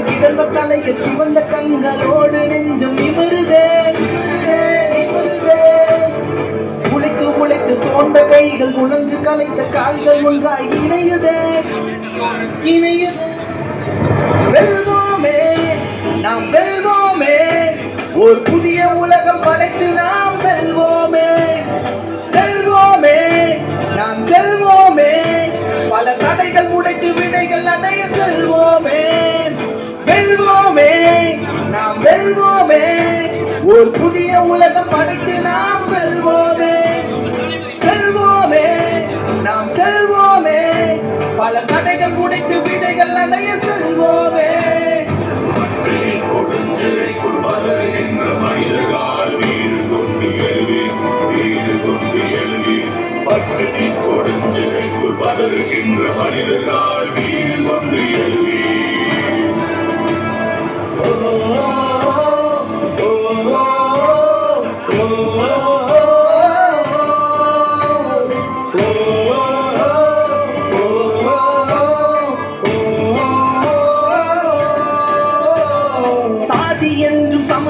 குனிந்து கிடந்த தலையில் சிவந்த கண்களோடு நெஞ்சம் நிமிருதே நிமிருதே. உழைத்து உழைத்து சோர்ந்த கைகள் உணர்ந்து கலைத்த கால்கள் ஒன்றாய் இணையுதே இணையுதே. வெல்வோமே நாம் வெல்வோமே. ஒரு புதிய உலகம் படைத்து நாம் வெல்வோமே. செல்வோமே நாம் செல்வோமே. பல தடைகள் உடைத்து விடைகள் அடைய செல்வோமே. வெல்வோமே நாம் வெல்வோமே. ஒரு புதிய உலகம் படைத்து நாம் வெல்வோமே. செல்வோமே நாம் செல்வோமே. பல தடைகள் உடைத்து விடைகள் அடைய செல்வோமே. பட்டினி கொடுஞ்சிறைக்குள் பதறுகின்ற மயில்கால் வீடு கொண்டு எழுவி வீறு கொண்டு எழுவி பட்டினி கொடுஞ்சிறைக்குள் பதறுகின்ற மனிதகால் வீறு கொண்டு எழுவி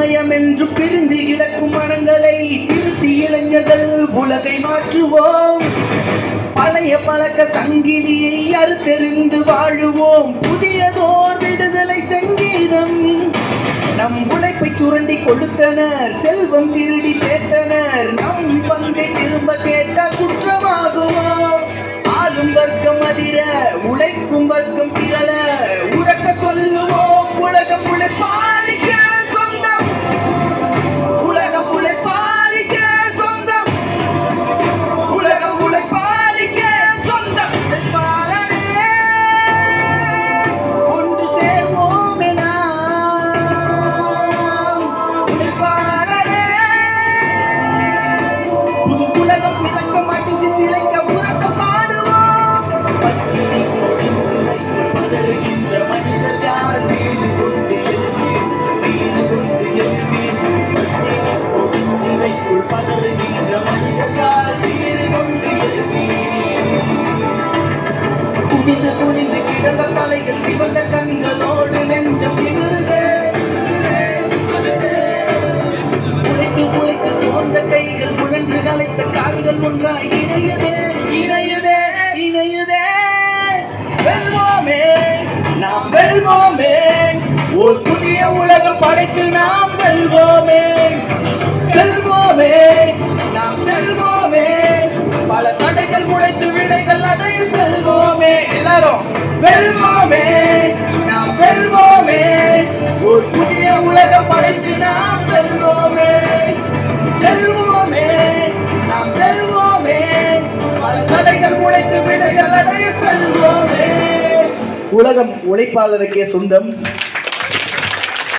சமயம் என்று பிரிந்து கிடக்கும் மனங்களை திருத்தி இளைஞர்கள் உலகை மாற்றுவோம். பழைய பழக்க சங்கிலியை அறுத்தெறிந்து வாழுவோம். புதியதோர் விடுதலை சங்கீதம். நம் உழைப்பை சுரண்டி கொடுத்தனர் செல்வம் திருடி சேர்த்தனர். நம் பங்கை திரும்ப கேட்டால் குற்றமாகுமா? ஆளும் வர்க்கம் அதிர உழைக்கும் வர்க்கம் திரள உலகம் பிறக்க மகிழ்ச்சி திளைக்க உறக்க பாடுவோம். பத்தினி கொடுஞ்சிறைக்குள் பதறுகின்ற மனிதர்கள் வீடு கொண்டு எழுப்பி வீடு கொண்டு எழுப்பி பத்தினி கொடுஞ்சிறைக்குள் பதறுகின்ற மனிதர்கள் வீடு கொண்டு குனிந்து குனிந்து கிடந்த சிவந்த ஒன்றாய் இணையுதே இணையுதே இணையுதே. வெல்வோமே நாம் வெல்வோமே. ஒரு புதிய உலகம் படைத்து நாம் வெல்வோமே. செல்வோமே நாம் செல்வோமே. பல தடைகள் உடைத்து விடைகள் அதை செல்வோமே. எல்லாரும் வெல்வோமே நாம் வெல்வோமே. ஒரு புதிய உலகம் படைத்து நாம் வெல்வோமே. உலகம் உழைப்பாளருக்கே சொந்தம்.